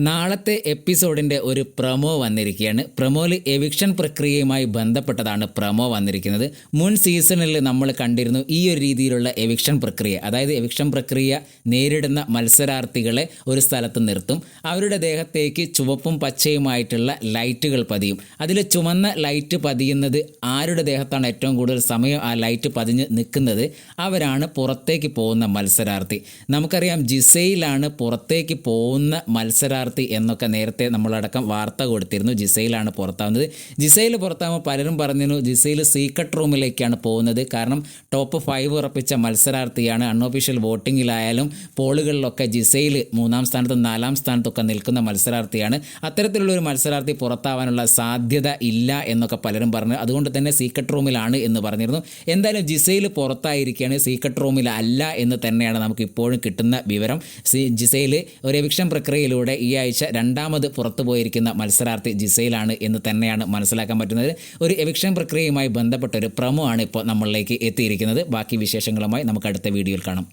നാളത്തെ എപ്പിസോഡിന്റെ ഒരു പ്രമോ വന്നിരിക്കുകയാണ്. പ്രമോയിൽ എവിക്ഷൻ പ്രക്രിയയുമായി ബന്ധപ്പെട്ടതാണ് പ്രമോ വന്നിരിക്കുന്നത്. മുൻ സീസണിൽ നമ്മൾ കണ്ടിരുന്നു ഈ ഒരു രീതിയിലുള്ള എവിക്ഷൻ പ്രക്രിയ. അതായത് എവിക്ഷൻ പ്രക്രിയ നേരിടുന്ന മത്സരാർത്ഥികളെ ഒരു സ്ഥലത്ത് നിർത്തും. അവരുടെ ദേഹത്തേക്ക് ചുവപ്പും പച്ചയുമായിട്ടുള്ള ലൈറ്റുകൾ പതിയും. അതിൽ ചുമന്ന ലൈറ്റ് പതിയുന്നത് ആരുടെ ദേഹത്താണ് ഏറ്റവും കൂടുതൽ സമയം ആ ലൈറ്റ് പതിഞ്ഞ് നിൽക്കുന്നത്? അവരാണ് പുറത്തേക്ക് പോകുന്ന മത്സരാർത്ഥി. നമുക്കറിയാം ജിസയിലാണ് പുറത്തേക്ക് പോകുന്ന മത്സരാർത്ഥി എന്നൊക്കെ നേരത്തെ നമ്മളടക്കം വാർത്ത കൊടുത്തിരുന്നു. ജിസയിലാണ് പുറത്താവുന്നത്. ജിസയിൽ പുറത്താകുമ്പോൾ പലരും പറഞ്ഞിരുന്നു ജിസയിൽ സീക്രട്ട് റൂമിലേക്കാണ് പോകുന്നത്. കാരണം ടോപ്പ് ഫൈവ് ഉറപ്പിച്ച മത്സരാർത്ഥിയാണ് അൺഒഫീഷ്യൽ വോട്ടിങ്ങിലായാലും പോളുകളിലൊക്കെ ജിസയിൽ മൂന്നാം സ്ഥാനത്തും നാലാം സ്ഥാനത്തൊക്കെ നിൽക്കുന്ന മത്സരാർത്ഥിയാണ്. അത്തരത്തിലുള്ള ഒരു മത്സരാർത്ഥി പുറത്താവാനുള്ള സാധ്യത ഇല്ല എന്നൊക്കെ പലരും പറഞ്ഞു. അതുകൊണ്ട് തന്നെ സീക്രട്ട് റൂമിലാണ് എന്ന് പറഞ്ഞിരുന്നു. എന്തായാലും ജിസയിൽ പുറത്തായിരിക്കുകയാണ്. സീക്രട്ട് റൂമിൽ അല്ല എന്ന് തന്നെയാണ് നമുക്ക് ഇപ്പോഴും കിട്ടുന്ന വിവരം. ജിസയിൽ ഒരു എവിക്ഷൻ പ്രക്രിയയിലൂടെ ഈ ആഴ്ച രണ്ടാമത് പുറത്തു പോയിരിക്കുന്ന മത്സരാർത്ഥി ജിസയിലാണ് എന്ന് തന്നെയാണ് മനസ്സിലാക്കാൻ പറ്റുന്നത്. ഒരു എവിക്ഷൻ പ്രക്രിയയുമായി ബന്ധപ്പെട്ട ഒരു പ്രമോ ആണ് ഇപ്പോൾ നമ്മളിലേക്ക് എത്തിയിരിക്കുന്നത്. ബാക്കി വിശേഷങ്ങളുമായി നമുക്ക് അടുത്ത വീഡിയോയിൽ കാണാം.